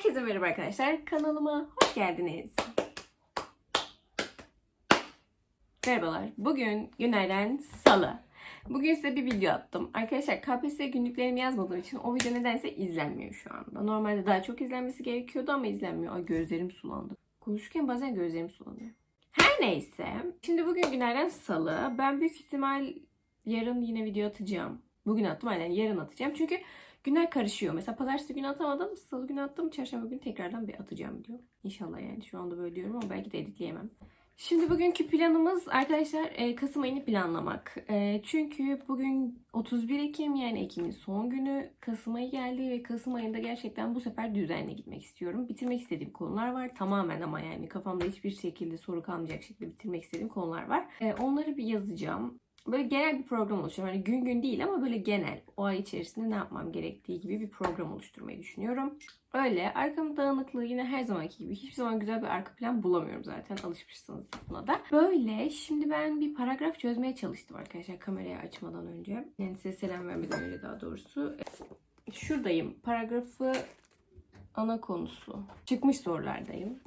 Herkese merhaba arkadaşlar. Kanalıma hoş geldiniz. Merhabalar. Bugün günlerden salı. Bugün size bir video attım. Arkadaşlar KPSS günlüklerimi yazmadığım için o video nedense izlenmiyor şu anda. Normalde daha çok izlenmesi gerekiyordu ama izlenmiyor. Ay gözlerim sulandı. Konuşurken bazen gözlerim sulanıyor. Her neyse. Şimdi bugün günlerden salı. Ben büyük ihtimal yarın yine video atacağım. Bugün attım aynen yarın atacağım. Çünkü günler karışıyor. Mesela pazartesi günü atamadım. Salı günü attım. Çarşamba günü tekrardan bir atacağım video. İnşallah yani şu anda böyle diyorum ama belki de editleyemem. Şimdi bugünkü planımız arkadaşlar e, Kasım ayını planlamak. E, çünkü bugün 31 Ekim yani Ekim'in son günü Kasım ayı geldi ve Kasım ayında gerçekten bu sefer düzenli gitmek istiyorum. Bitirmek istediğim konular var tamamen ama yani kafamda hiçbir şekilde soru kalmayacak şekilde bitirmek istediğim konular var. E, onları bir yazacağım. Böyle genel bir program oluşturuyorum. Hani gün gün değil ama böyle genel. O ay içerisinde ne yapmam gerektiği gibi bir program oluşturmayı düşünüyorum. Öyle. Arkamın dağınıklığı yine her zamanki gibi. Hiçbir zaman güzel bir arka plan bulamıyorum zaten. Alışmışsınız buna da. Böyle. Şimdi ben bir paragraf çözmeye çalıştım arkadaşlar kamerayı açmadan önce. Yani size selam vermeden önce daha doğrusu. Şuradayım. Paragrafı ana konusu. Çıkmış sorulardayım.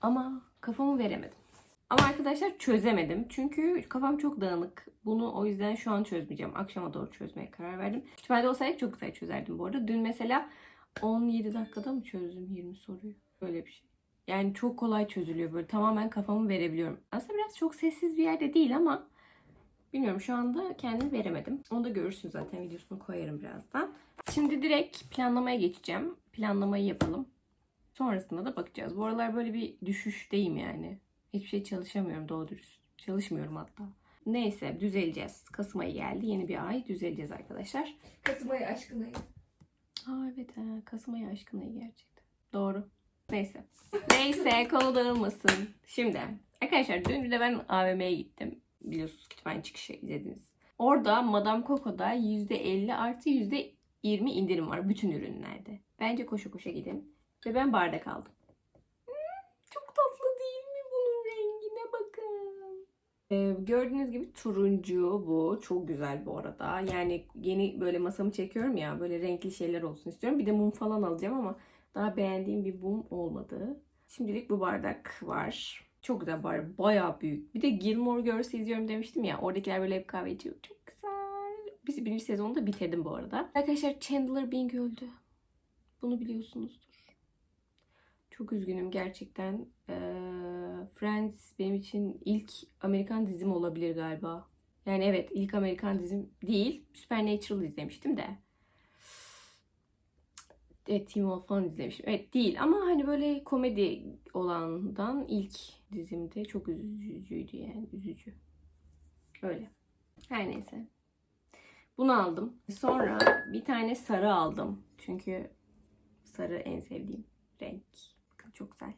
Ama kafamı veremedim. Ama arkadaşlar çözemedim. Çünkü kafam çok dağınık. Bunu o yüzden şu an çözmeyeceğim. Akşama doğru çözmeye karar verdim. Kütüphanede olsaydık çok güzel çözerdim bu arada. Dün mesela 17 dakikada mı çözdüm 20 soruyu? Böyle bir şey. Yani çok kolay çözülüyor böyle. Tamamen kafamı verebiliyorum. Aslında biraz çok sessiz bir yerde değil ama bilmiyorum şu anda kendimi veremedim. Onu da görürsünüz zaten videosunu koyarım birazdan. Şimdi direkt planlamaya geçeceğim. Planlamayı yapalım. Sonrasında da bakacağız. Bu aralar böyle bir düşüşteyim yani. Hiçbir şey çalışamıyorum doğru dürüst. Çalışmıyorum hatta. Neyse düzeleceğiz. Kasım ayı geldi. Yeni bir ay düzeleceğiz arkadaşlar. Kasım ayı aşkın ayı. Aa evet ha, Kasım ayı aşkın ayı gerçekten. Doğru. Neyse. Neyse konu dağılmasın. Şimdi arkadaşlar dün de ben AVM'ye gittim. Biliyorsunuz kütüphane çıkışı izlediniz. Orada Madame Coco'da %50 artı %20 indirim var bütün ürünlerde. Bence koşu koşa gidin. Ve ben bardak aldım. Hmm, çok tatlı değil mi bunun rengine bakın. Ee, gördüğünüz gibi turuncu bu. Çok güzel bu arada. Yani yeni böyle masamı çekiyorum ya böyle renkli şeyler olsun istiyorum. Bir de mum falan alacağım ama daha beğendiğim bir mum olmadı. Şimdilik bu bardak var. Çok güzel bardak. Bayağı büyük. Bir de Gilmore Girls izliyorum demiştim ya. Oradakiler böyle hep kahve içiyor. Çok güzel. Biz birinci sezonu da bitirdim bu arada. Arkadaşlar Chandler Bing öldü. Bunu biliyorsunuzdur. Çok üzgünüm gerçekten. Ee, Friends benim için ilk Amerikan dizim olabilir galiba. Yani evet ilk Amerikan dizim değil. Supernatural izlemiştim de. Evet, Teen Wolf falan izlemiştim. Evet değil ama hani böyle komedi olandan ilk dizimde çok üzücüydü yani üzücü. Öyle. Her neyse. Bunu aldım. Sonra bir tane sarı aldım. Çünkü sarı en sevdiğim renk. Çok güzel.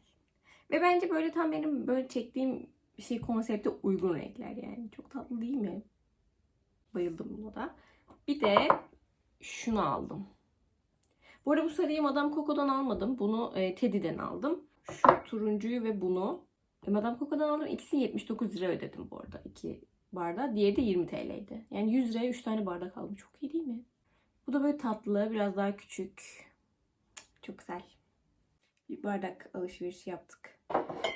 Ve bence böyle tam benim böyle çektiğim şey konsepte uygun renkler yani. Çok tatlı değil mi? Bayıldım buna da. Bir de şunu aldım. Bu arada bu sarıyı Madame Coco'dan almadım. Bunu e, Teddy'den aldım. Şu turuncuyu ve bunu e, Madame Coco'dan aldım. İkisini 79 lira ödedim bu arada. iki bardağı. Diğeri de 20 TL'ydi. Yani 100 liraya 3 tane bardak aldım. Çok iyi değil mi? Bu da böyle tatlı. Biraz daha küçük. Çok güzel. Bir bardak alışveriş yaptık.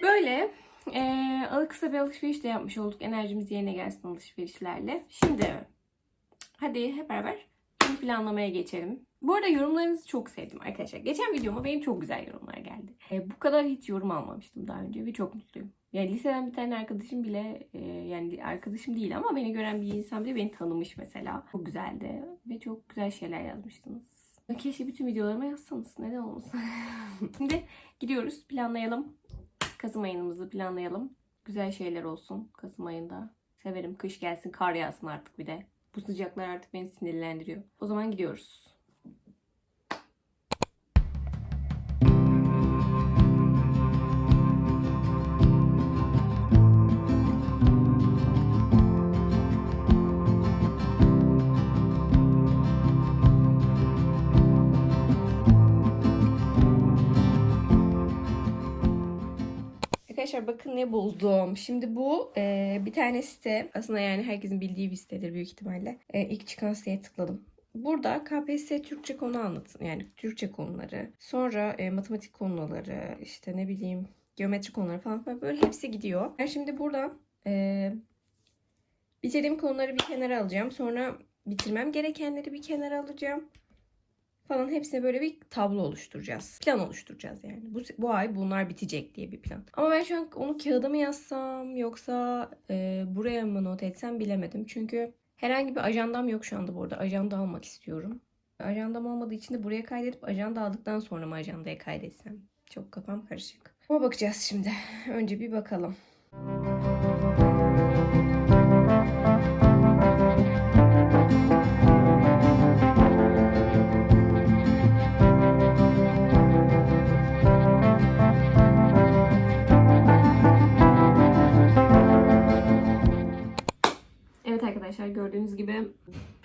Böyle e, kısa bir alışveriş de yapmış olduk. Enerjimiz yerine gelsin alışverişlerle. Şimdi hadi hep beraber planlamaya geçelim. Bu arada yorumlarınızı çok sevdim arkadaşlar. Geçen videoma benim çok güzel yorumlar geldi. E, bu kadar hiç yorum almamıştım daha önce ve çok mutluyum. Yani liseden bir tane arkadaşım bile e, yani arkadaşım değil ama beni gören bir insan bile beni tanımış mesela. Çok güzeldi ve çok güzel şeyler yazmıştınız. Keşke bütün videolarıma yazsanız. Neden olmasın? Şimdi gidiyoruz. Planlayalım. Kasım ayımızı planlayalım. Güzel şeyler olsun Kasım ayında. Severim. Kış gelsin, kar yağsın artık bir de. Bu sıcaklar artık beni sinirlendiriyor. O zaman gidiyoruz. Arkadaşlar bakın ne buldum. Şimdi bu e, bir tane site. Aslında yani herkesin bildiği bir sitedir büyük ihtimalle. E, ilk çıkan siteye tıkladım. Burada KPSS Türkçe konu anlatın. Yani Türkçe konuları. Sonra e, matematik konuları, işte ne bileyim geometri konuları falan böyle hepsi gidiyor. Ben şimdi burada e, bitirdiğim konuları bir kenara alacağım. Sonra bitirmem gerekenleri bir kenara alacağım. Falan hepsine böyle bir tablo oluşturacağız. Plan oluşturacağız yani. Bu, bu ay bunlar bitecek diye bir plan. Ama ben şu an onu kağıda mı yazsam yoksa e, buraya mı not etsem bilemedim. Çünkü herhangi bir ajandam yok şu anda bu arada. Ajanda almak istiyorum. Ajandam olmadığı için de buraya kaydedip ajanda aldıktan sonra mı ajandaya kaydetsem? Çok kafam karışık. Ama bakacağız şimdi. Önce bir bakalım. Evet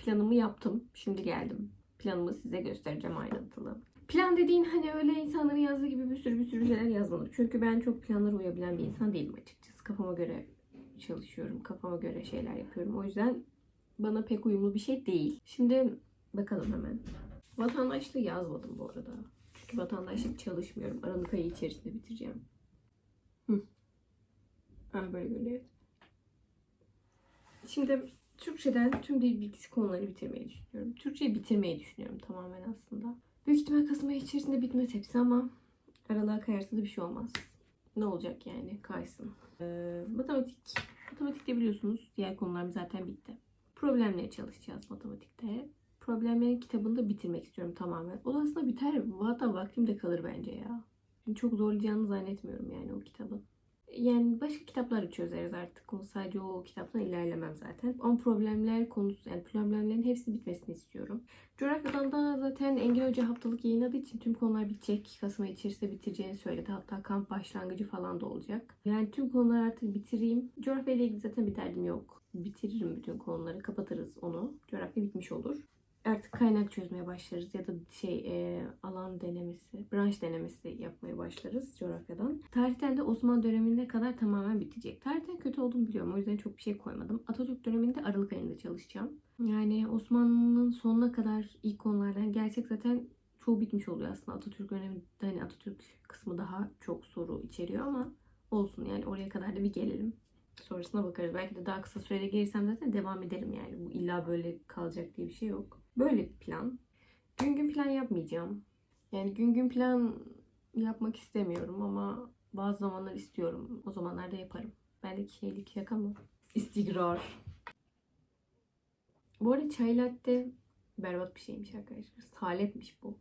planımı yaptım. Şimdi geldim. Planımı size göstereceğim ayrıntılı. Plan dediğin hani öyle insanların yazdığı gibi bir sürü bir sürü şeyler yazmadım. Çünkü ben çok planlara uyabilen bir insan değilim açıkçası. Kafama göre çalışıyorum. Kafama göre şeyler yapıyorum. O yüzden bana pek uyumlu bir şey değil. Şimdi bakalım hemen. Vatandaşlığı yazmadım bu arada. Çünkü vatandaşlık çalışmıyorum. Aralık ayı içerisinde bitireceğim. Hı. Ha, böyle görünüyor. Şimdi Türkçeden tüm dil bilgisi konularını bitirmeyi düşünüyorum. Türkçeyi bitirmeyi düşünüyorum tamamen aslında. Büyük ihtimal Kasım ayı içerisinde bitmez hepsi ama aralığa kayarsa da bir şey olmaz. Ne olacak yani kaysın. Ee, matematik. Matematikte biliyorsunuz diğer konularım zaten bitti. Problemleri çalışacağız matematikte. Problemlerin kitabını da bitirmek istiyorum tamamen. O da aslında biter. Hatta vaktim de kalır bence ya. Çünkü çok zorlayacağını zannetmiyorum yani o kitabın. Yani başka kitapları çözeriz artık. O sadece o kitaptan ilerlemem zaten. Ama problemler konusu yani problemlerin hepsi bitmesini istiyorum. Coğrafyadan da zaten Engin Hoca haftalık yayınladığı için tüm konular bitecek. Kasım ayı içerisinde bitireceğini söyledi. Hatta kamp başlangıcı falan da olacak. Yani tüm konuları artık bitireyim. Coğrafya ile ilgili zaten bir derdim yok. Bitiririm bütün konuları. Kapatırız onu. Coğrafya bitmiş olur artık kaynak çözmeye başlarız ya da şey e, alan denemesi, branş denemesi yapmaya başlarız coğrafyadan. Tarihten de Osmanlı dönemine kadar tamamen bitecek. Tarihten kötü olduğunu biliyorum o yüzden çok bir şey koymadım. Atatürk döneminde Aralık ayında çalışacağım. Yani Osmanlı'nın sonuna kadar ilk konulardan gelsek zaten çoğu bitmiş oluyor aslında. Atatürk döneminde hani Atatürk kısmı daha çok soru içeriyor ama olsun yani oraya kadar da bir gelelim. Sonrasına bakarız. Belki de daha kısa sürede gelirsem zaten devam ederim yani. Bu illa böyle kalacak diye bir şey yok. Böyle bir plan. Gün gün plan yapmayacağım. Yani gün gün plan yapmak istemiyorum ama bazı zamanlar istiyorum. O zamanlarda yaparım. Bendeki şeylik şaka mı? İstigrar. Bu arada çay latte berbat bir şeymiş arkadaşlar. Saletmiş bu.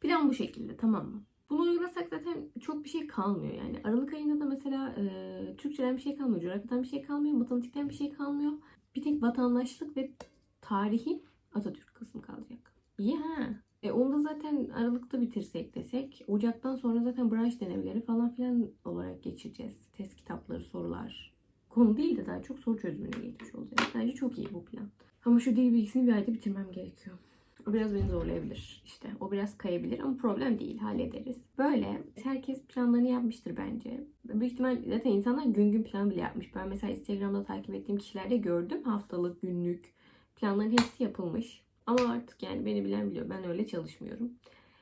Plan bu şekilde tamam mı? Bunu uygulasak zaten çok bir şey kalmıyor yani. Aralık ayında da mesela e, Türkçeden bir şey kalmıyor, coğrafyadan bir şey kalmıyor, matematikten bir şey kalmıyor. Bir tek vatandaşlık ve tarihin Atatürk kısmı kalacak. İyi ha. E onu da zaten Aralık'ta bitirsek desek Ocak'tan sonra zaten branş denemeleri falan filan olarak geçireceğiz. Test kitapları, sorular. Konu değil de daha çok soru çözümüne geçmiş olacağız. Bence çok iyi bu plan. Ama şu dil bilgisini bir ayda bitirmem gerekiyor. O biraz beni zorlayabilir. İşte o biraz kayabilir ama problem değil. Hallederiz. Böyle herkes planlarını yapmıştır bence. Büyük ihtimal zaten insanlar gün gün plan bile yapmış. Ben mesela Instagram'da takip ettiğim kişilerde gördüm. Haftalık, günlük planların hepsi yapılmış. Ama artık yani beni bilen biliyor. Ben öyle çalışmıyorum.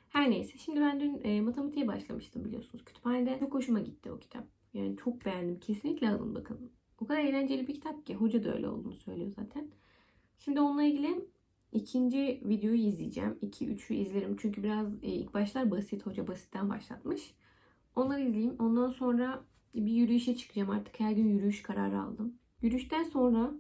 Her neyse. Şimdi ben dün e, matematiğe başlamıştım biliyorsunuz. Kütüphanede çok hoşuma gitti o kitap. Yani çok beğendim. Kesinlikle alın bakın. O kadar eğlenceli bir kitap ki. Hoca da öyle olduğunu söylüyor zaten. Şimdi onunla ilgili ikinci videoyu izleyeceğim. 2-3'ü izlerim. Çünkü biraz e, ilk başlar basit. Hoca basitten başlatmış. Onları izleyeyim. Ondan sonra bir yürüyüşe çıkacağım. Artık her gün yürüyüş kararı aldım. Yürüyüşten sonra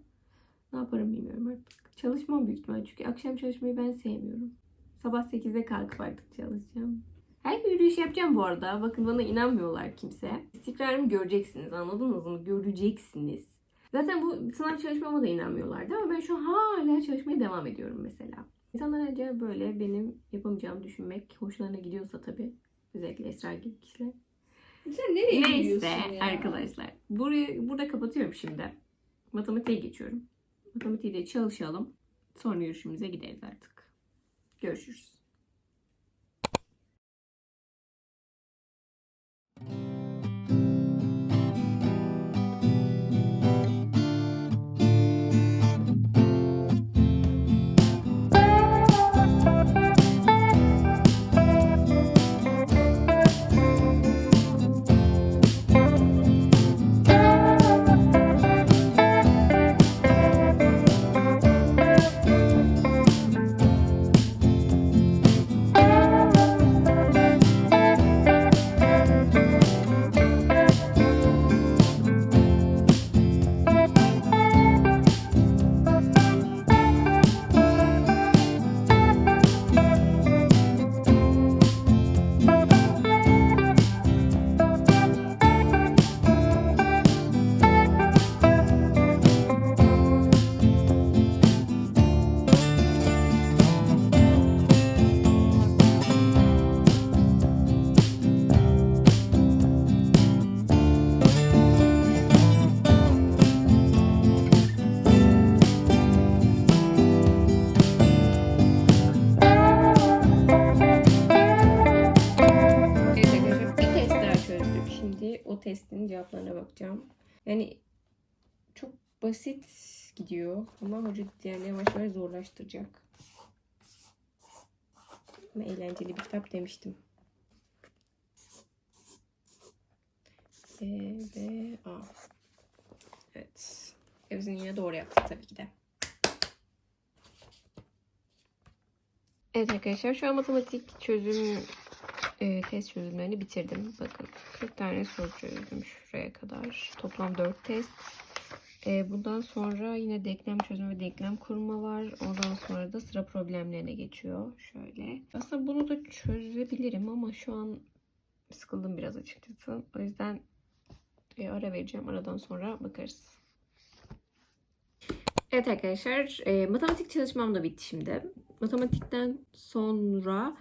ne yaparım bilmiyorum artık. Çalışmam büyük ihtimal. Çünkü akşam çalışmayı ben sevmiyorum. Sabah 8'de kalkıp artık çalışacağım. Her gün yürüyüş yapacağım bu arada. Bakın bana inanmıyorlar kimse. İstikrarımı göreceksiniz anladınız mı? Göreceksiniz. Zaten bu sınav çalışmama da inanmıyorlardı ama ben şu an hala çalışmaya devam ediyorum mesela. İnsanlar acaba böyle benim yapamayacağımı düşünmek hoşlarına gidiyorsa tabii. Özellikle Esra gibi kişiler. Sen nereye Neyse ya? arkadaşlar. Burayı, burada kapatıyorum şimdi. Matematiğe geçiyorum. Matematiği de çalışalım. Sonra yürüyüşümüze gideriz artık. Görüşürüz. Testin cevaplarına bakacağım. Yani çok basit gidiyor ama hoca yani yavaş yavaş zorlaştıracak. Ama eğlenceli bir kitap demiştim. E, B, A. Evet. Hepsini yine doğru yaptık tabii ki de. Evet arkadaşlar şu an matematik çözüm e, test çözümlerini bitirdim. Bakın 40 tane soru çözdüm şuraya kadar. Toplam 4 test. E, bundan sonra yine denklem çözümü ve denklem kurma var. Ondan sonra da sıra problemlerine geçiyor. Şöyle. Aslında bunu da çözebilirim ama şu an sıkıldım biraz açıkçası. O yüzden e, ara vereceğim. Aradan sonra bakarız. Evet arkadaşlar, e, matematik çalışmam da bitti şimdi. Matematikten sonra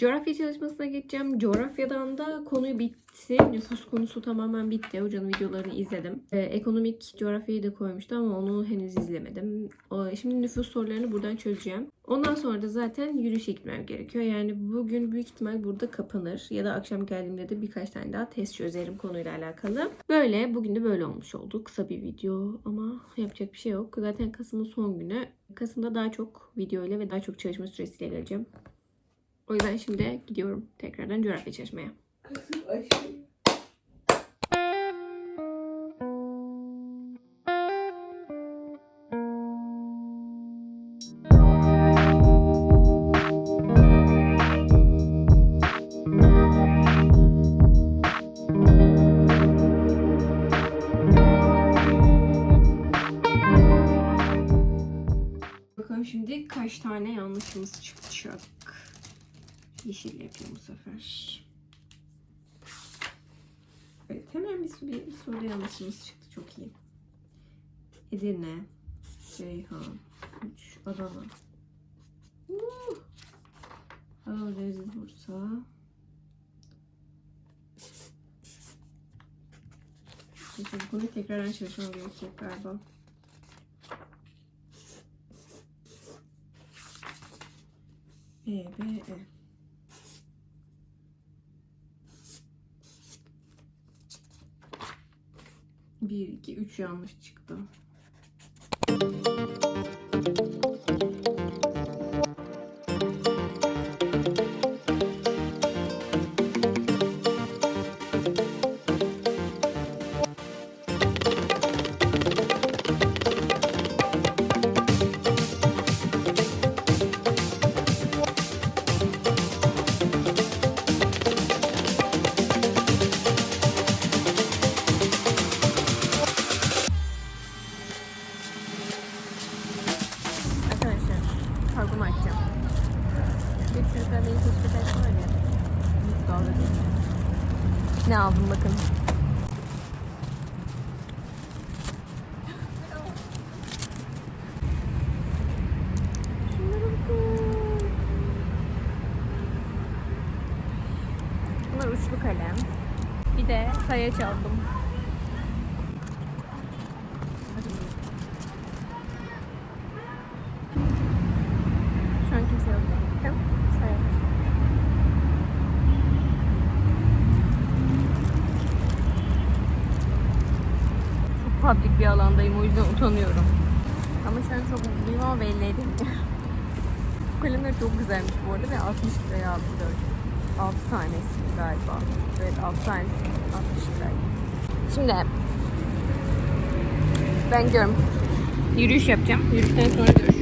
coğrafya çalışmasına geçeceğim. Coğrafyadan da konuyu bitti. Nüfus konusu tamamen bitti. Hocanın videolarını izledim. E, ekonomik coğrafyayı da koymuştu ama onu henüz izlemedim. O, şimdi nüfus sorularını buradan çözeceğim. Ondan sonra da zaten yürüyüşe gitmem gerekiyor. Yani bugün büyük ihtimal burada kapanır. Ya da akşam geldiğimde de birkaç tane daha test çözerim konuyla alakalı. Böyle. Bugün de böyle olmuş oldu. Kısa bir video ama yapacak bir şey yok. Zaten Kasım'ın son günü. Kasım'da daha çok video ile ve daha çok çalışma süresiyle geleceğim. O yüzden şimdi gidiyorum tekrardan coğrafya çalışmaya. Bakalım Yeşil yapıyorum bu sefer. Evet hemen bir, bir, soruda yanlışımız çıktı. Çok iyi. Edirne, Ceyhan, 3, Adana. Uh! Adana, Denizli, Bursa. Neyse, bu konuyu tekrardan çalışmam gerekecek galiba. E, B, E. Bir, iki, üç yanlış çıktı. Uçlu kalem. Bir de sayaç aldım. Şu an kimse yok. Sayaç. Çok public bir alandayım o yüzden utanıyorum. Ama şu an çok mutluyum ama belli edemiyorum. Bu kalemler çok güzelmiş bu arada ve 60 liraya aldım 4. 6 tanesi galiba. Evet 6 tanesi 60 liraydı. Şimdi ben gidiyorum. Yürüyüş yapacağım. Yürüyüşten sonra görüşürüz.